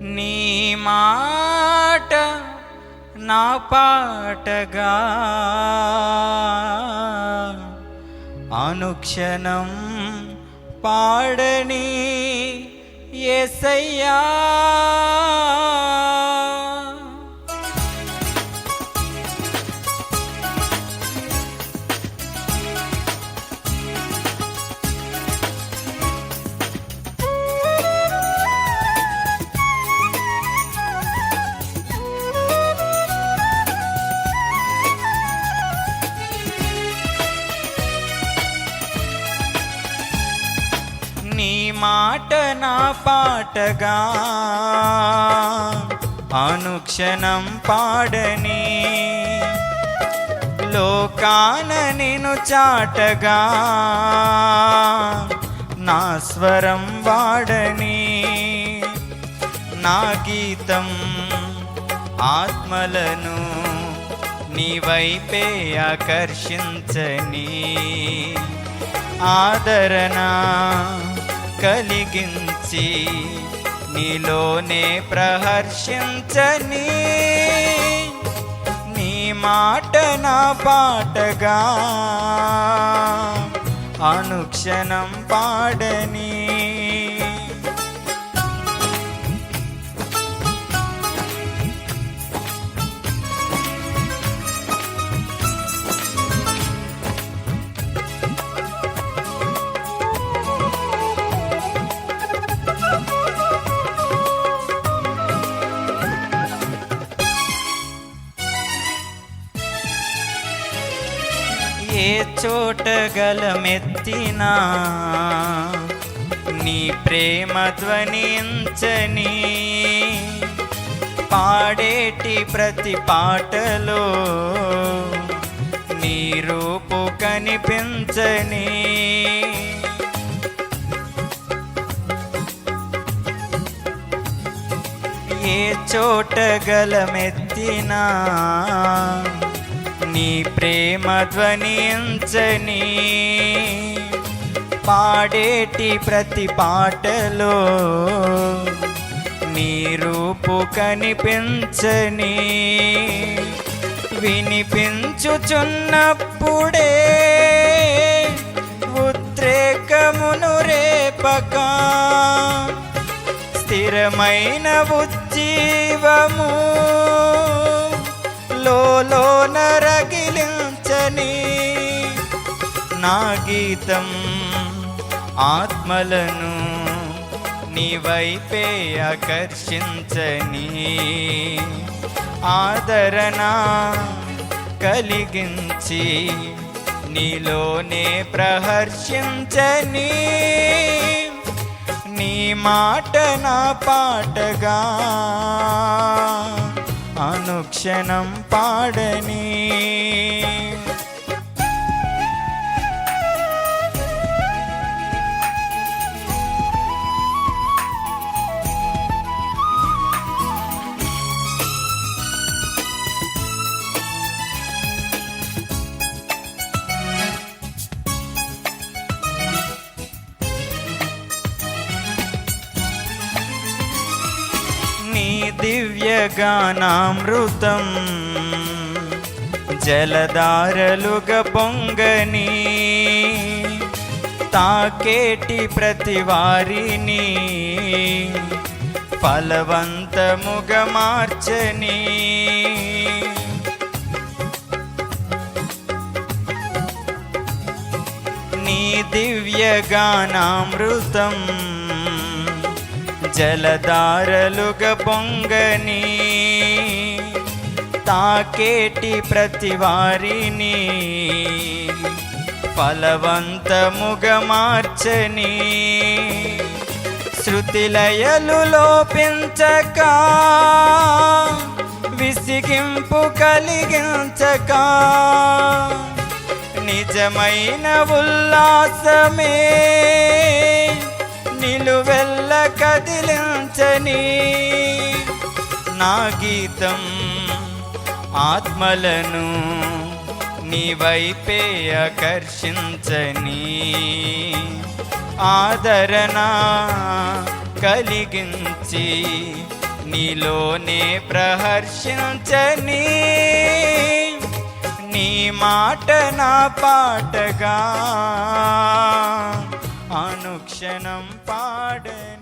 నీ మాట నా పాటగా. అనుక్షణం పాడని ఎసయ్యా నీ మాట నా పాటగా. అనుక్షణం పాడని లోకాన నేను చాటగా. నా స్వరం వాడని నా గీతం ఆత్మలను నీ వైపే ఆకర్షించని ఆదరణ. కలిగించి నీలోనే ప్రహర్షించని నీ మాట నా పాటగా అనుక్షణం పాడని ఏ చోట గలమెత్తినా? నీ ప్రేమ ధ్వనించని పాడేటి ప్రతి పాటలో నీ రూపు కనిపించని. ఏ చోట గలమెత్తినా? నీ ప్రేమ ధ్వనించని పాడేటి ప్రతి పాటలో నీ రూపు కనిపించని వినిపించుచున్నప్పుడే ఉద్రేకమును రేపక స్థిరమైన ఉజ్జీవము నా గీతం ఆత్మలను నీ వైపే ఆకర్షించని ఆదరణ కలిగించి నీలోనే ప్రహర్షించని నీ మాట నా పాటగా అనుక్షణం పాడని దివ్యగానామృతం జలధారలుగా పొంగని తాకేటి ప్రతి వారిని ఫలవంతముగా మార్చని. నీ దివ్యగానామృతం జలధారలుగా పొంగని తాకేటి ప్రతి వారిని ఫలవంతముగ మార్చని శృతిలయలు లోపించక విసిగింపు కలిగించక నిజమైన ఉల్లాసమే నిలువెల్ల కదిలించని నా గీతం ఆత్మలను నీ వైపే ఆకర్షించని ఆదరణ కలిగించి నీలోనే ప్రహర్షించని నీ మాట నా పాటగా అనుక్షణం పాడని